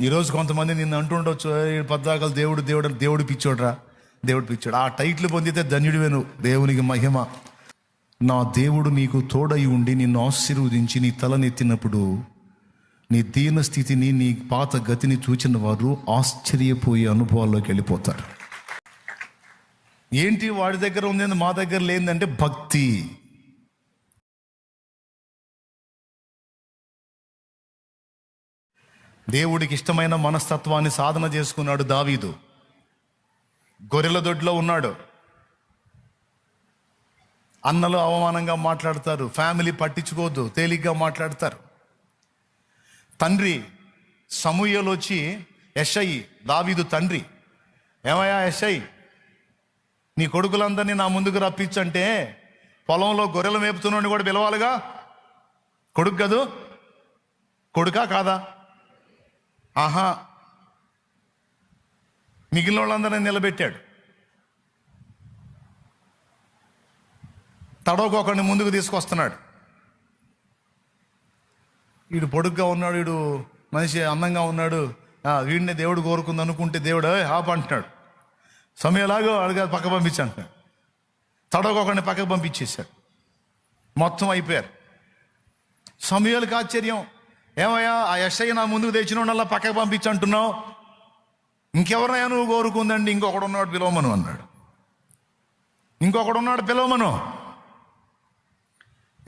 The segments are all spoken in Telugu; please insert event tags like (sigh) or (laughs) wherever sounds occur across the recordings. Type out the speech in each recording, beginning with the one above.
ఈరోజు కొంతమంది నిన్ను అంటుండొచ్చు పద్దాకలు దేవుడు దేవుడు దేవుడు పిచ్చోడ్రా దేవుడు పిచ్చోడు. ఆ టైటిల్ పొందితే ధన్యుడివే నువ్వు దేవునికి మహిమ. నా దేవుడు నీకు తోడై ఉండి నిన్ను ఆశీర్వదించి నీ తలనెత్తినప్పుడు నీ దీన స్థితిని నీ పాత గతిని చూచిన వారు ఆశ్చర్యపోయే అనుభవాల్లోకి వెళ్ళిపోతారు. ఏంటి వాడి దగ్గర ఉంది మా దగ్గర లేదంటే భక్తి. దేవుడికి ఇష్టమైన మనస్తత్వాన్ని సాధన చేసుకున్నాడు దావీదు. గొర్రెల దొడ్లో ఉన్నాడు. అన్నలు అవమానంగా మాట్లాడతారు. ఫ్యామిలీ పట్టించుకోవద్దు తేలిగ్గా మాట్లాడతారు. తండ్రి సమూహలు వచ్చి ఎస్ఐ దావీదు తండ్రి ఏమయ్యా ఎస్ఐ నీ కొడుకులందరినీ నా ముందుకు రప్పించంటే పొలంలో గొర్రెలు మేపుతున్నాడు కూడా పిలవాలిగా? కొడుకు కదూ? కొడుకా కాదా? ఆహా. మిగిలిన వాళ్ళందరినీ నిలబెట్టాడు. తడవకొకడిని ముందుకు తీసుకొస్తున్నాడు. వీడు పొడుగ్గా ఉన్నాడు వీడు మనిషి అందంగా ఉన్నాడు. వీడిని దేవుడు కోరుకుంది అనుకుంటే దేవుడు హాప్ అంటున్నాడు. సమయంలాగా అడిగా పక్క పంపించి అంటున్నాడు. తడవకొకడిని పక్కకు పంపించేశాడు. మొత్తం అయిపోయారు. సమయాలకు ఆశ్చర్యం. ఏమయ్యా ఆ ఎస్ఐ నా ముందుకు తెచ్చిన వాళ్ళ పక్కకు పంపించి అంటున్నావు ఇంకెవరినైనా నువ్వు కోరుకుందండి? ఇంకొకడు ఉన్నాడు పిలవమను అన్నాడు. ఇంకొకడు ఉన్నాడు పిలవమను.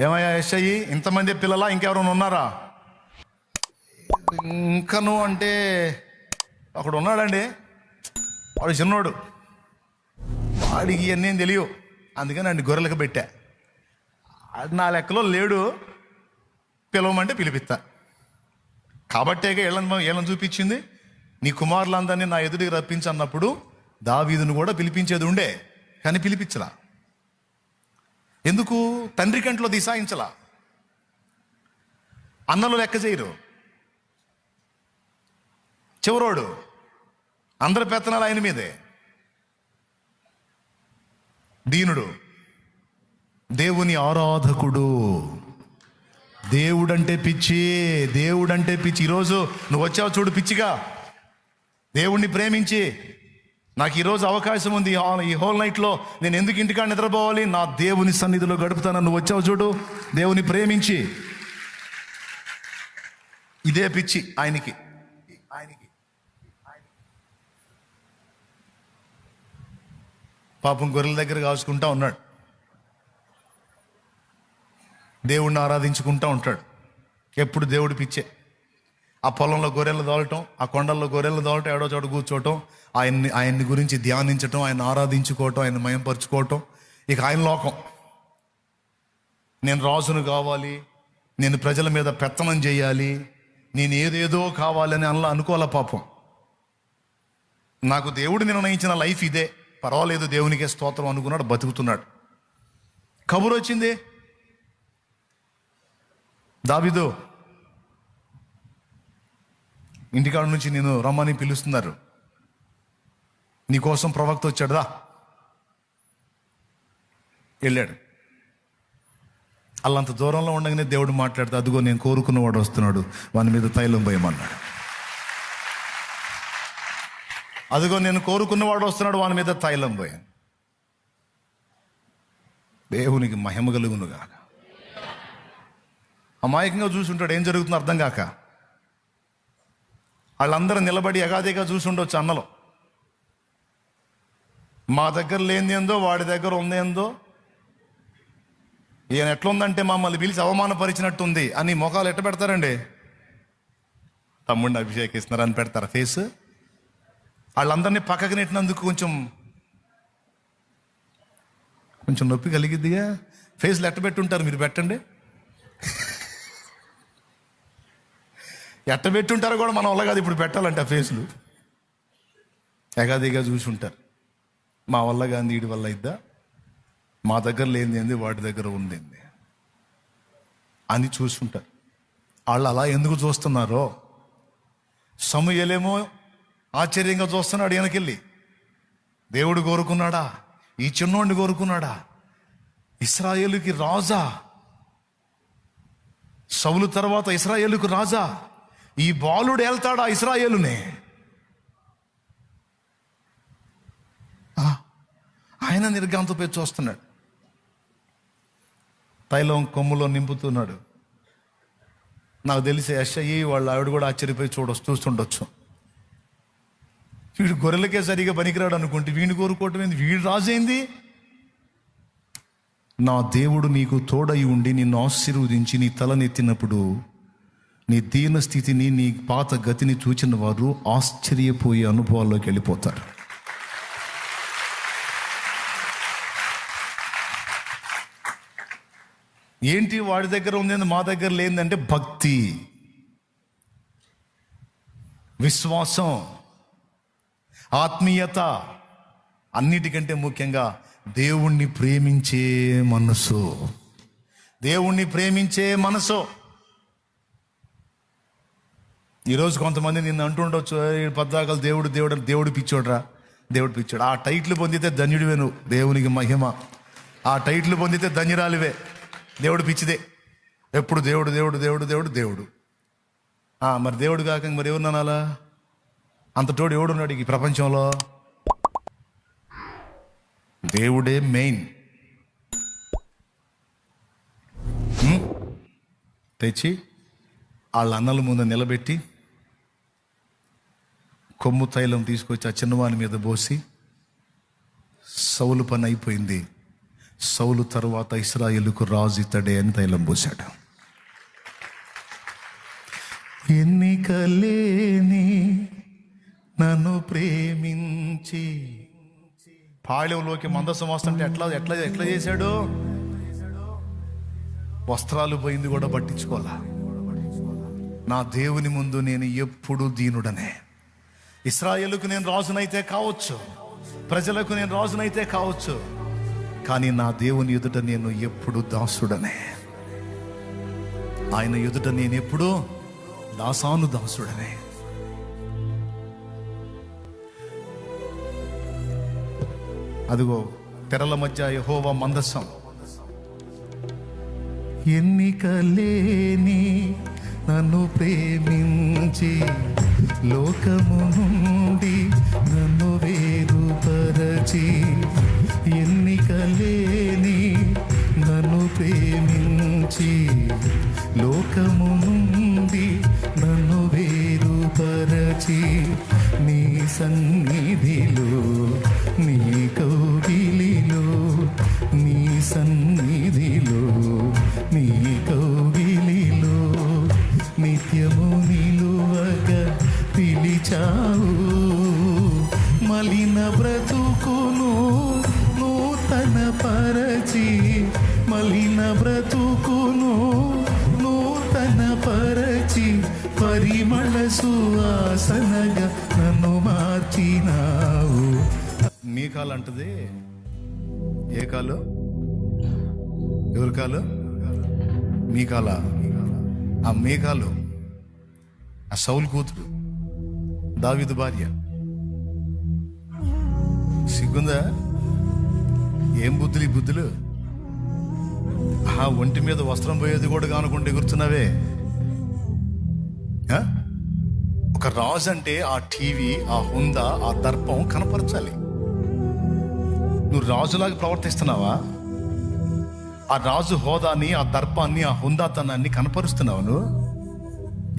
ఏమయ్యా ఎస్ఐ ఇంతమంది పిల్లలా ఇంకెవరైనా ఉన్నారా? ఇంకను అంటే అక్కడ ఉన్నాడండి వాడు చిన్నోడు. వాడికి ఇవన్నీ తెలియవు. అందుకని అండి గొర్రెలకు పెట్టా. నా లెక్కలో లేడు. పిలవమంటే పిలిపిస్తా. కాబట్టేగా వీళ్ళని ఏళ్ళని చూపించింది? నీ కుమారులందరినీ నా ఎదుటికి రప్పించన్నప్పుడు దావీదును కూడా పిలిపించేది ఉండే కానీ పిలిపించలా. ఎందుకు? తండ్రి కంట్లో దిశాయించలా. అన్నలు లెక్క చేయరు. చివరోడు అందరి పెత్తనాలు ఆయన మీదే. దీనుడు దేవుని ఆరాధకుడు. దేవుడంటే పిచ్చి దేవుడంటే పిచ్చి. ఈరోజు నువ్వు వచ్చావు చూడు పిచ్చిగా. దేవుణ్ణి ప్రేమించి. నాకు ఈరోజు అవకాశం ఉంది. ఈ ఈ హోల్ నైట్లో నేను ఎందుకు ఇంటికాడ నిద్రపోవాలి? నా దేవుని సన్నిధిలో గడుపుతాను నువ్వు వచ్చావు చూడు. దేవుని ప్రేమించి. ఇదే పిచ్చి ఆయనకి. ఆయనకి. పాపం గొర్రెల దగ్గర కాచుకుంటా ఉన్నాడు. దేవుణ్ణి ఆరాధించుకుంటా ఉంటాడు. ఎప్పుడు దేవుడి పిచ్చే. ఆ పొలంలో గొర్రెలు దోలటం ఆ కొండల్లో గొర్రెలు దోలటం ఏడో చోట కూర్చోవటం ఆయన్ని ఆయన్ని గురించి ధ్యానించటం ఆయన ఆరాధించుకోవటం ఆయన మయంపరుచుకోవటం. ఇక ఆయన లోకం. నేను రాజును కావాలి నేను ప్రజల మీద పెత్తనం చేయాలి నేను ఏదేదో కావాలని అలా అనుకోవాల పాపం. నాకు దేవుడు నిర్ణయించిన లైఫ్ ఇదే. పర్వాలేదు దేవునికే స్తోత్రం అనుకున్నాడు బతుకుతున్నాడు. కబురు వచ్చింది దావిదు ఇంటికాడ నుంచి నేను రమ్మని పిలుస్తున్నారు. నీకోసం ప్రవక్త వచ్చాడుదా వెళ్ళాడు. అల్లంత దూరంలో ఉండగానే దేవుడు మాట్లాడితే అదిగో నేను కోరుకున్నవాడు వస్తున్నాడు వాని మీద తైలం పోయమన్నాడు అదిగో నేను కోరుకున్నవాడు వస్తున్నాడు వాని మీద తైలం పోయాను దేవునికి మహిమ కలుగునుగాక. అమాయకంగా చూసుంటాడు ఏం జరుగుతుందో అర్థం కాక. వాళ్ళందరూ నిలబడి ఎగాదిగా చూసుండొచ్చు అన్నలో. మా దగ్గర లేనిదేందో వాడి దగ్గర ఉందేందో ఈయన ఎట్లుందంటే మమ్మల్ని పిలిచి అవమానపరిచినట్టుంది అని మొఖాలు ఎట్ట పెడతారండి? తమ్ముడిని అభిషేకిస్తున్నారని పెడతారు పెడతారా ఫేస్? వాళ్ళందరినీ పక్కకి నెట్టినందుకు కొంచెం కొంచెం నొప్పి కలిగిద్దిగా? ఫేస్లు ఎట్ట పెట్టుంటారు మీరు పెట్టండి. ఎట్ట పెట్టుంటారో కూడా మనం వల్ల కాదు. ఇప్పుడు పెట్టాలంటే ఫేస్లు. ఎగాదిగా చూసుంటారు. మా వల్ల కానీ వీడి వల్ల ఇద్దా మా దగ్గర లేనిది ఏంది? వాటి దగ్గర ఉంది అని చూసుంటారు. వాళ్ళు అలా ఎందుకు చూస్తున్నారో? సమయలేమో ఆశ్చర్యంగా చూస్తున్నాడు వెనకెళ్ళి దేవుడు కోరుకున్నాడా? ఈ చిన్నోడిని కోరుకున్నాడా? ఇస్రాయేలుకి రాజా? సౌలు తర్వాత ఇస్రాయేలుకు రాజా? ఈ బాలుడు వెళ్తాడా ఇస్రాయేలునే? ఆయన నిర్గాంతపై చూస్తున్నాడు. తైలం కొమ్ములో నింపుతున్నాడు. నాకు తెలిసి అయ్యి వాళ్ళ ఆవిడ కూడా ఆశ్చర్యపోయి చూడ చూస్తుండొచ్చు. వీడు గొర్రెలకే సరిగా పనికిరాడు అనుకుంటే వీడిని కోరుకోవటం ఏంది? వీడు రాజైంది? నా దేవుడు నీకు తోడై ఉండి నిన్ను ఆశీర్వదించి నీ తలనెత్తినప్పుడు నీ దీన స్థితిని నీ పాత గతిని చూచిన వారు ఆశ్చర్యపోయే అనుభవాల్లోకి వెళ్ళిపోతారు. ఏంటి వాడి దగ్గర ఉంది మా దగ్గర లేదంటే భక్తి విశ్వాసం ఆత్మీయత అన్నిటికంటే ముఖ్యంగా దేవుణ్ణి ప్రేమించే మనసు. దేవుణ్ణి ప్రేమించే మనసు. ఈరోజు కొంతమంది నిన్ను అంటుండొచ్చు పద్దాకలు దేవుడు దేవుడు దేవుడు పిచ్చోడ్రా దేవుడు పిచ్చాడు. ఆ టైట్లు పొందితే ధన్యుడివే నువ్వు దేవునికి మహిమ. ఆ టైట్లు పొందితే ధన్యురాలివే దేవుడు పిచ్చిదే. ఎప్పుడు దేవుడు దేవుడు దేవుడు దేవుడు దేవుడు. మరి దేవుడు కాక మరి ఎవరు అనాలా? అంత తోడు ఎవడున్నాడు ఈ ప్రపంచంలో? దేవుడే మెయిన్. తెచ్చి వాళ్ళ అన్నల ముందు నిలబెట్టి కొమ్ము తైలం తీసుకొచ్చి ఆ చిన్నవాని మీద పోసి సౌలు పని అయిపోయింది. సౌలు తర్వాత ఇస్రాయేలుకు రాజు ఇతడే అని తైలం పోశాడు. ఎన్నికలేని నన్ను ప్రేమించి పాళెంలోకి మందసం వస్తుంటే ఎట్లా ఎట్లా ఎట్లా చేశాడు? వస్త్రాలు పోయింది కూడా పట్టించుకోవాలా? నా దేవుని ముందు నేను ఎప్పుడు దీనుడనే. ఇస్రాయేలుకు నేను రాజునైతే కావచ్చు ప్రజలకు నేను రాజునైతే కావచ్చు కానీ నా దేవుని ఎదుట నేను ఎప్పుడు దాసుడనే. ఆయన ఎదుట నేను ఎప్పుడు దాసాను దాసుడనే. అదిగో తెరల మధ్య యహోవా మందస్సం ఎన్నికలేని నన్ను ప్రేమించి లోకము నుండి నన్ను వేరుపరచి ఎన్నికలేని నన్ను ప్రేమించి లోకము నుండి నన్ను వేరుపరచి నీ సన్నిధిలో నీ కౌగిలిలో నీ సన్నిధిలో కాలు అంటది. ఏ కాలు? ఎవరి కాలు? మీ కాల? ఆ మేఘాలు ఆ సౌలు కూతురు. దావిదు భార్య. సిగ్గుందా? ఏం బుద్ధులు ఈ బుద్ధులు? ఆ ఒంటి మీద వస్త్రం పోయేది కూడా కానుకుంటే ఎగురుతున్నావే ఒక రాజు అంటే ఆ టీవీ ఆ హుందా ఆ దర్పం కనపరచాలి. నువ్వు రాజులాగా ప్రవర్తిస్తున్నావా? ఆ రాజు హోదాని ఆ దర్పాన్ని ఆ హుందాతనాన్ని కనపరుస్తున్నావు నువ్వు?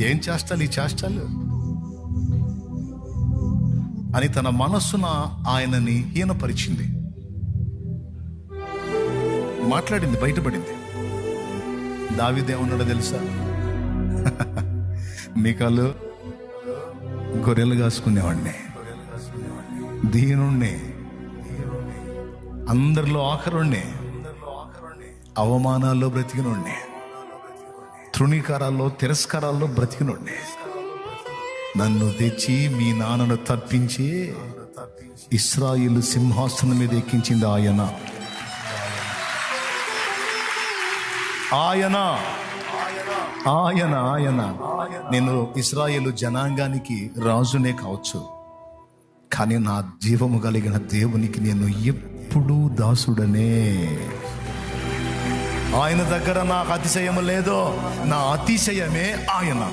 ఏం చేస్తాలు ఈ చేష్టాలు? అని తన మనస్సున ఆయనని హీనపరిచింది. మాట్లాడింది బయటపడింది. దావిదేమన్నాడో తెలుసా? (laughs) మీకాలు గొర్రెలు కాసుకునేవాడిని. దీనుణ్ణి. అందరిలో ఆఖరుణ్ణి. అవమానాల్లో బ్రతికినోడ్ని. తృణీకారాల్లో తిరస్కారాల్లో బ్రతికినోడ్ని. నన్ను తెచ్చి మీ నాన్నను తప్పించి ఇస్రాయిల్ సింహాసనం మీద ఎక్కించింది ఆయన. ఆయన. ఆయన ఆయన. నేను ఇస్రాయేలు జనాంగానికి రాజునే కావచ్చు. కానీ నా జీవము కలిగిన దేవునికి నేను ఎప్పుడూ దాసుడనే. ఆయన దగ్గర నాకు అతిశయం లేదో. నా అతిశయమే ఆయన.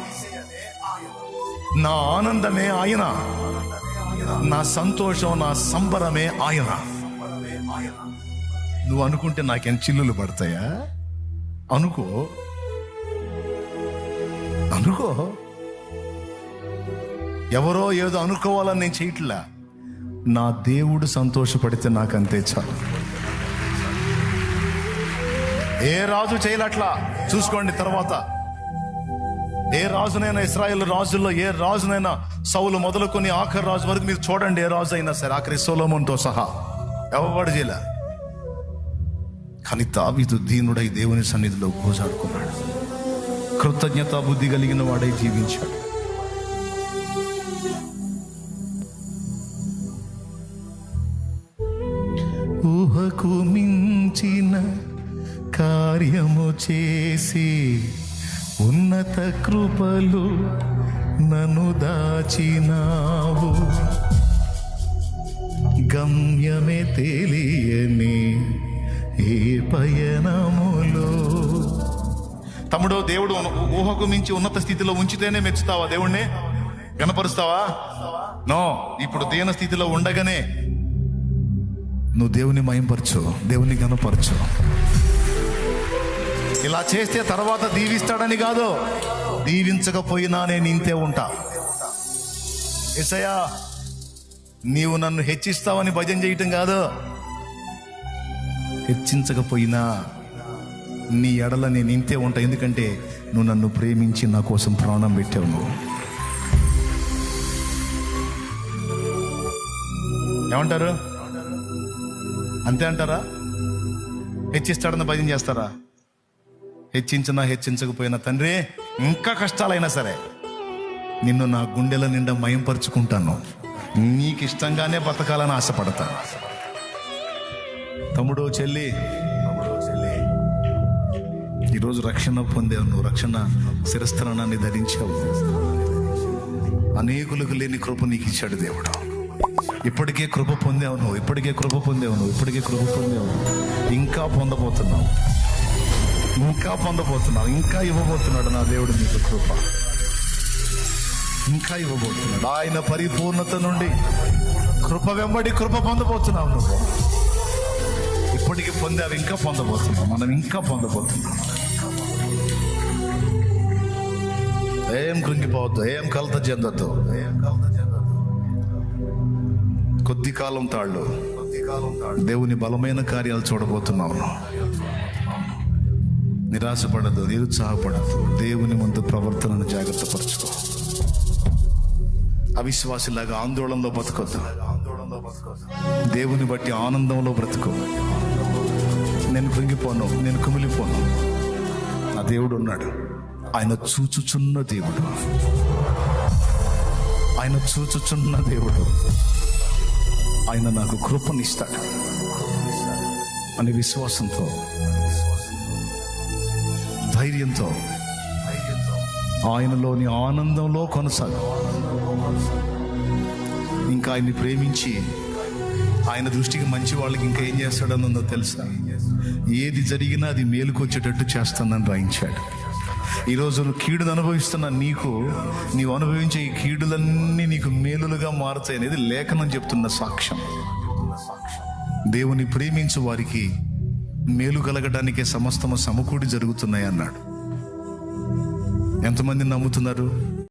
నా ఆనందమే ఆయన. నా సంతోషం నా సంబరమే ఆయన. నువ్వు అనుకుంటే నాకేం చిల్లులు పడతాయా? అనుకో. అనుకో. ఎవరో ఏదో అనుకోవాలని నేను చేయట్లా. నా దేవుడు సంతోషపడితే నాకు అంతే చాలు. ఏ రాజు చేయలట్లా? చూసుకోండి తర్వాత. ఏ రాజునైనా ఇస్రాయల్ రాజుల్లో ఏ రాజునైనా సౌలు మొదలుకొని ఆఖరి రాజు వరకు మీరు చూడండి ఏ రాజు అయినా సరే ఆఖరి సోలోమోన్తో సహా. ఎవడు చేయలే? కానీ దావీదు దీనుడై దేవుని సన్నిధిలో గోజాడుకున్నాడు. కృతజ్ఞత బుద్ధి కలిగిన వాడై జీవించాడు. ఊహకు మించిన కార్యము చేసి ఉన్నత కృపలు నన్ను దాచినావు. గమ్యమే తెలియని ఏ పయనములో. తమ్ముడు దేవుడు ఊహకు మించి ఉన్నత స్థితిలో ఉంచితేనే మెచ్చుతావా దేవుణ్ణి? కనపరుస్తావా నో ఇప్పుడు దీన స్థితిలో ఉండగానే నువ్వు దేవుని మయంపరచు దేవుని గనపరచు ఇలా చేస్తే తర్వాత దీవిస్తాడని కాదు దీవించకపోయినా నేను ఇంతే ఉంటా. ఎసయా నీవు నన్ను హెచ్చిస్తావని భజన చేయటం కాదు. హెచ్చించకపోయినా నీ ఎడల నేను ఇంతే ఉంటా. ఎందుకంటే నువ్వు నన్ను ప్రేమించి నా కోసం ప్రాణం పెట్టావు నువ్వు. ఏమంటారు? అంతే అంటారా? హెచ్చిస్తాడని భయం చేస్తారా? హెచ్చించినా హెచ్చించకపోయినా తండ్రి ఇంకా కష్టాలైనా సరే నిన్ను నా గుండెల నిండా మయంపరుచుకుంటాను. నీకు ఇష్టంగానే బతకాలని ఆశపడతాను తమ్ముడు చెల్లి ఈరోజు రక్షణ పొందావు నువ్వు రక్షణ శిరస్థానాన్ని ధరించావు. అనేకులకు లేని కృప నీకు ఇచ్చాడు దేవుడు. ఇప్పటికే కృప పొందావు నువ్వు ఇప్పటికే కృప పొందావు నువ్వు ఇప్పటికే కృప పొందావు ఇంకా పొందబోతున్నావు. ఇంకా పొందబోతున్నావు ఇంకా ఇవ్వబోతున్నాడు నా దేవుడు నీకు కృప. ఇంకా ఇవ్వబోతున్నాడు. ఆయన పరిపూర్ణత నుండి కృప వెంబడి కృప పొందబోతున్నావు నువ్వు. ఇప్పటికి పొందావు ఇంకా పొందబోతున్నావు. మనం ఇంకా పొందబోతున్నాం. ఏం కృంగిపోవద్దు ఏం కలత చెందొద్దు. ఏం కలత చెందొద్దు. కొద్ది కాలం తాళ్ళు. కొద్ది దేవుని బలమైన కార్యాలు చూడబోతున్నావు నిరాశపడదు నిరుత్సాహపడదు. దేవుని ముందు ప్రవర్తనను జాగ్రత్త పరచుకో అవిశ్వాసిలాగా ఆందోళనలో బతకొద్దు. దేవుని బట్టి ఆనందంలో బ్రతుకు. నేను కృంగిపోను నేను కుమిలిపోను. నా దేవుడు ఉన్నాడు ఆయన చూచుచున్న దేవుడు. ఆయన చూచుచున్న దేవుడు. ఆయన నాకు కృపనిస్తాడు. అనే విశ్వాసంతో ధైర్యంతో ఆయనలోని ఆనందంలో కొనసాగు. ఇంకా ఆయన్ని ప్రేమించి ఆయన దృష్టికి మంచి వాళ్ళకి ఇంకా ఏం చేస్తాడన్నదో తెలుసా? ఏది జరిగినా అది మేలుకొచ్చేటట్టు చేస్తానని రాయించాడు. ఈరోజు నువ్వు కీడును అనుభవిస్తున్న నీకు నీవు అనుభవించే ఈ కీడులన్నీ నీకు మేలులుగా మారుతాయి అనేది లేఖనం చెప్తున్న సాక్ష్యం. దేవుని ప్రేమించు వారికి మేలు కలగడానికే సమస్తము సమకూడి జరుగుతున్నాయి అన్నాడు. ఎంతమంది నమ్ముతున్నారు?